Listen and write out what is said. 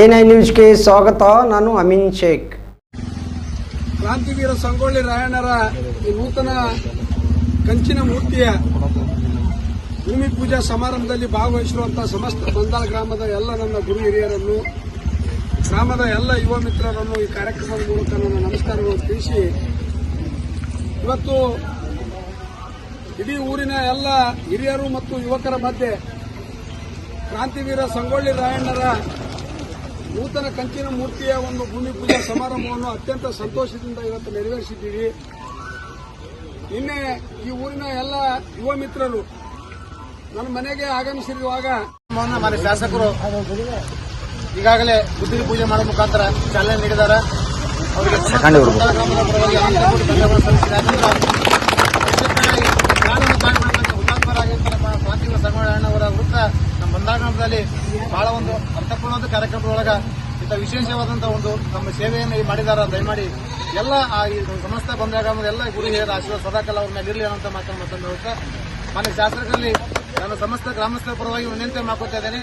N I ನ್ಯೂಸ್ಗೆ ಸ್ವಾಗತ, ನಾನು ಅಮಿನ್ ಶೇಖ್. ಕ್ರಾಂತಿವೀರ ಸಂಗೊಳ್ಳಿ ರಾಯಣ್ಣರ ಈ ನೂತನ ಕಂಚಿನ ಮೂರ್ತಿಯ ಭೂಮಿ ಪೂಜಾ ಸಮಾರಂಭದಲ್ಲಿ ಭಾಗವಹಿಸಿರುವಂತಹ ಸಮಸ್ತ ಬಂದಾಳ ಗ್ರಾಮದ ಎಲ್ಲ ನನ್ನ ಗುರು ಹಿರಿಯರನ್ನು, ಗ್ರಾಮದ ಎಲ್ಲ ಯುವ ಮಿತ್ರರನ್ನು ಈ ಕಾರ್ಯಕ್ರಮದ ಮೂಲಕ ನನ್ನ ನಮಸ್ಕಾರಗಳನ್ನು ತಿಳಿಸಿ, ಇವತ್ತು ಇಡೀ ಊರಿನ ಎಲ್ಲ ಹಿರಿಯರು ಮತ್ತು ಯುವಕರ ಮಧ್ಯೆ ಕ್ರಾಂತಿವೀರ ಸಂಗೊಳ್ಳಿ ರಾಯಣ್ಣರ ನೂತನ ಕಂಚಿನ ಮೂರ್ತಿಯ ಒಂದು ಭೂಮಿ ಪೂಜಾ ಸಮಾರಂಭವನ್ನು ಅತ್ಯಂತ ಸಂತೋಷದಿಂದ ಇವತ್ತು ನೆರವೇರಿಸಿದ್ದೀವಿ. ನಿನ್ನೆ ಈ ಊರಿನ ಎಲ್ಲ ಯುವ ಮಿತ್ರರು ನನ್ನ ಮನೆಗೆ ಆಗಮಿಸಿರುವಾಗ ಮನೆ ಶಾಸಕರು ಈಗಾಗಲೇ ಬುದ್ಧಿ ಪೂಜೆ ಮಾಡೋ ಮುಖಾಂತರ ಚಾಲನೆ ನೀಡಿದ್ದಾರೆ. ಅವರಿಗೆ ಸಮಸ್ತ ಗ್ರಾಮದ ಪರವಾಗಿ ಅನಂತ ಕೋಟಿ ಧನ್ಯವಾದ ಸಲ್ಲಿಸಿದೆ. ಯಾಕಂದ್ರೆ ಯಶಸ್ವಿಯಾಗಿ ಪ್ರಾಣವನ್ನು ಕಾಯ್ದುಕೊಂಡಂತ ಹುತಾತ್ಮರಾಗಿದ್ದ ನಮ್ಮ ಕ್ರಾಂತಿವೀರ ಸಂಗೊಳ್ಳಿ ಅವರ ವೃತ್ತ ಗ್ರಾಮದಲ್ಲಿ ಬಹಳ ಒಂದು ಅರ್ಥಪೂರ್ಣವಾದ ಕಾರ್ಯಕ್ರಮದೊಳಗ ಇಂಥ ವಿಶೇಷವಾದಂತಹ ಒಂದು ನಮ್ಮ ಸೇವೆಯನ್ನು ಈ ಮಾಡಿದಾರ, ದಯಮಾಡಿ ಎಲ್ಲ ಆ ಸಮಸ್ತ ಬಂದಾಗ ಎಲ್ಲ ಗುರು ಹಿರಿಯರ ಆಶೀರ್ವಾದ ಸದಾಕಾಲ ಅವ್ರ ಮೇಲೆ ಇರಲಿ ಅನ್ನೋ ಮಾತನ್ನು ಮತ್ತೊಂದು ಮನೆ ಶಾಸಕರಲ್ಲಿ ನಾನು ಸಮಸ್ತ ಗ್ರಾಮಸ್ಥರ ಪರವಾಗಿ ವಿನಂತಿ ಮಾಡ್ಕೊತಾ ಇದ್ದೇನೆ.